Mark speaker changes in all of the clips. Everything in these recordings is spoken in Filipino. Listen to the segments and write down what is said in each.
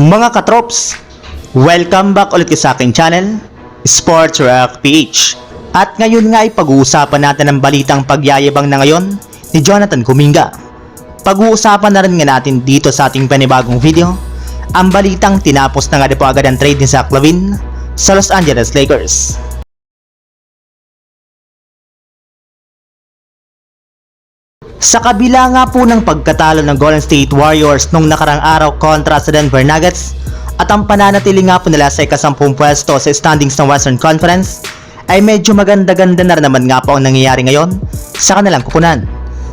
Speaker 1: Mga katrops, welcome back ulit sa aking channel, Sports Rock PH. At ngayon nga ay pag-uusapan natin ang balitang pagyayabang na ngayon ni Jonathan Kuminga. Pag-uusapan na rin nga natin dito sa ating panibagong video, ang balitang tinapos na nga po agad ang trade ni Zach Lavin sa Los Angeles Lakers. Sa kabila nga po ng pagkatalo ng Golden State Warriors nung nakarang araw kontra sa Denver Nuggets at ang pananatili nga po nila sa ikasampung pwesto sa standings ng Western Conference ay medyo maganda-ganda na naman nga po ang nangyayari ngayon sa kanilang kupunan.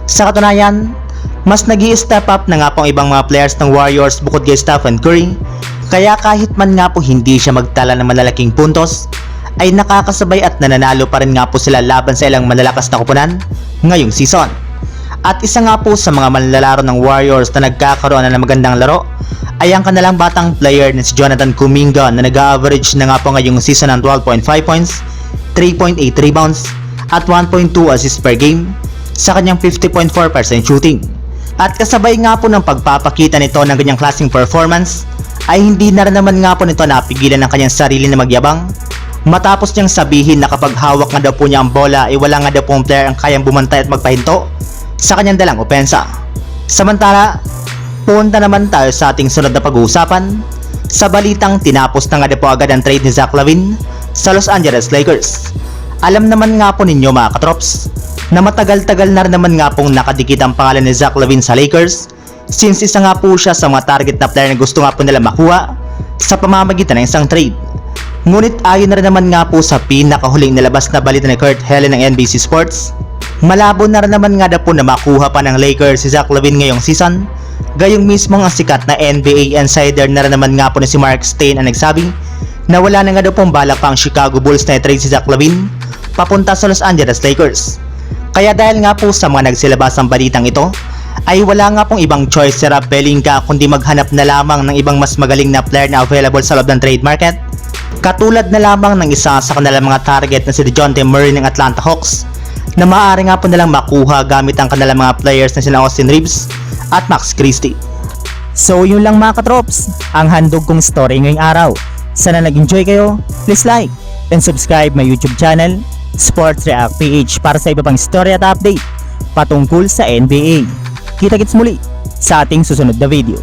Speaker 1: Sa katunayan, mas nag step up na nga po ang ibang mga players ng Warriors bukod kay Stephen Curry kaya kahit man nga po hindi siya magtala ng malalaking puntos ay nakakasabay at nananalo pa rin nga po sila laban sa ilang malalakas na kupunan ngayong season. At isa nga po sa mga manlalaro ng Warriors na nagkakaroon na ng magandang laro ay ang kanilang batang player na si Jonathan Kuminga na nag-average na nga po ngayong season ng 12.5 points, 3.8 rebounds, at 1.2 assists per game sa kanyang 50.4% shooting. At kasabay nga po ng pagpapakita nito ng ganyang klaseng performance ay hindi na rin naman nga po nito napigilan ng kanyang sarili na magyabang matapos niyang sabihin na kapag hawak nga daw po niya ang bola ay wala nga daw pong player ang kayang bumantay at magpahinto sa kanyang dalang opensa. Samantala, punta naman tayo sa ating sunod na pag-uusapan sa balitang tinapos na nga daw po agad ang trade ni Zach Lavin sa Los Angeles Lakers. Alam naman nga po ninyo mga katrops na matagal-tagal na naman nga pong nakadikit ang pangalan ni Zach Lavin sa Lakers since isa nga po siya sa mga target na player na gusto nga po nila makuha sa pamamagitan ng isang trade. Ngunit ayon na rin naman nga po sa pinakahuling nilabas na balita ni Kurt Helen ng NBC Sports, malabo na rin naman nga daw po na makuha pa ng Lakers si Zach Lavin ngayong season. Gayong mismo ang sikat na NBA insider na rin naman nga po na si Mark Stein ang nagsabi na wala na nga daw pong balak pa ang Chicago Bulls na i-trade si Zach Lavin papunta sa Los Angeles Lakers. Kaya dahil nga po sa mga nagsilabas ang balitang ito, ay wala nga pong ibang choice si Rob Pelinka kundi maghanap na lamang ng ibang mas magaling na player na available sa loob ng trade market. Katulad na lamang ng isa sa kanilang mga target na si DeJounte Murray ng Atlanta Hawks na maaari nga po nilang makuha gamit ang kanilang mga players na sina Austin Reeves at Max Christie.
Speaker 2: So yun lang mga katrops, ang handog kong story ngayong araw. Sana nag-enjoy kayo, please like and subscribe my YouTube channel, Sports React PH para sa iba pang story at update patungkol sa NBA. Kita-kits muli sa ating susunod na video.